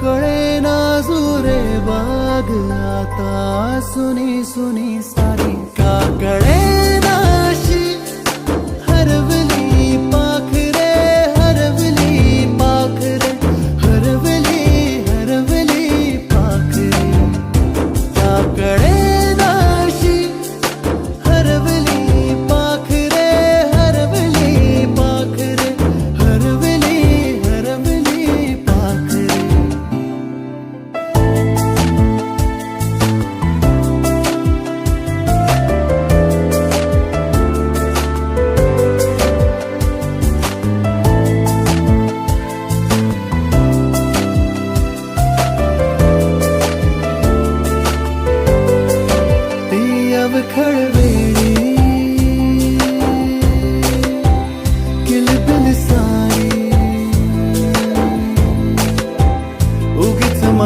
कळे नाजुरे बाग आता सुनी सुनी सारी का कळे ना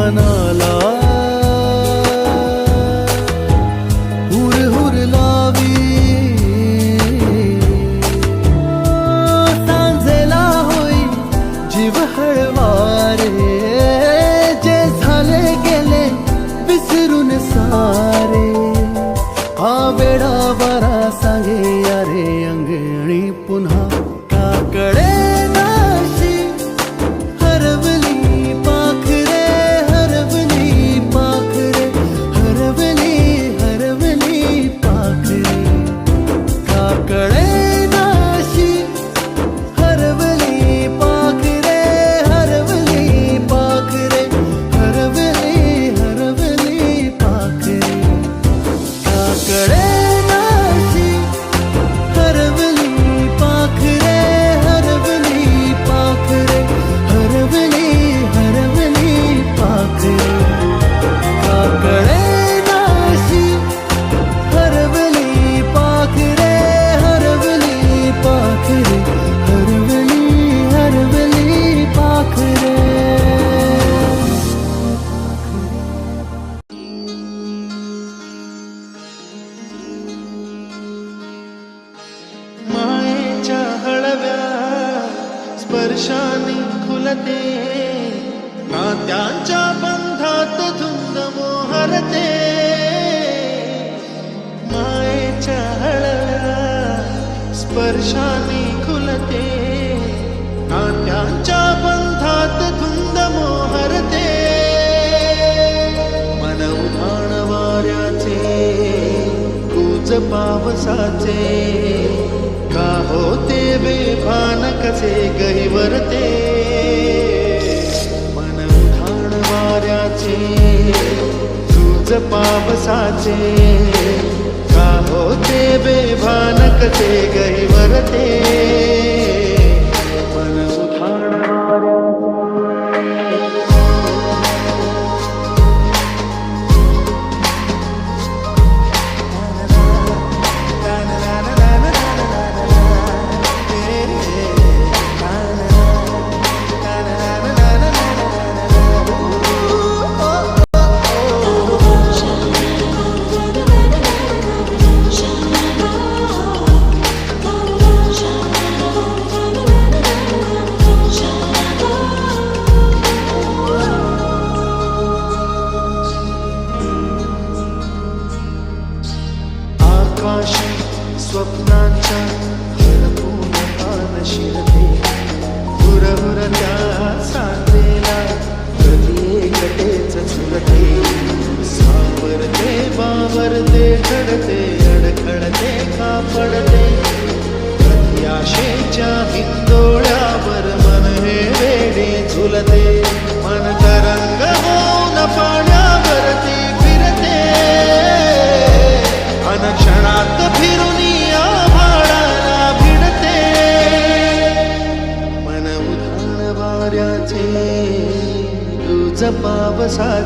मनाला. हुर हुर लावी. सांजेला होई जीव हळवारे. जे झाले गेले विसरून सारे. हा वेडा बरा सांगे अरे अंगणी पुन्हा काकडे. काकडे स्पर्शाने ना त्यांच्या बंधात धुंद मोहरते. मायेच्या हळला स्पर्शाने खुलते नात्यांच्या बंधात धुंद मोहरते. मन उधाण वाऱ्याचे कूच पावसाचे का होते बेभान कसे गहिवरते? पावसाचे का होते बेभान कसे गहिवरते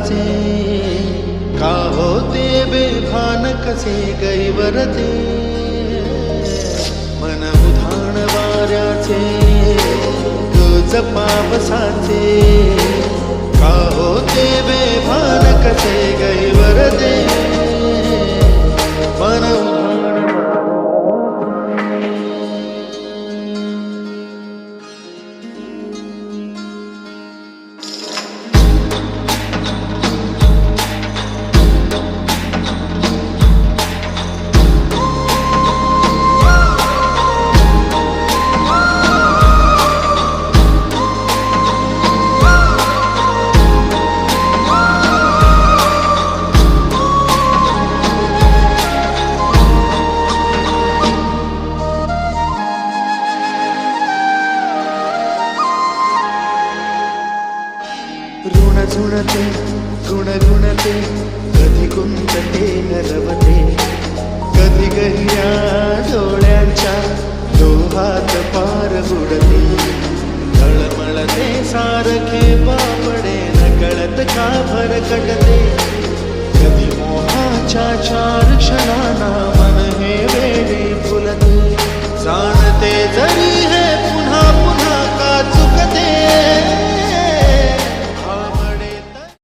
कसे का होते बेभान कसे गैवरते मन उधाण वाऱ्याचे गज पावसाचे। का होते बेभान कसे गैवरते ऋण गुणगुणते कधी गुंतते नरवते. कधी गहिया डोळ्यांच्या डोहात पार बुडते. तळमळते सारखे बापडे नकळत का भरकटते. कधी मोहाच्या छा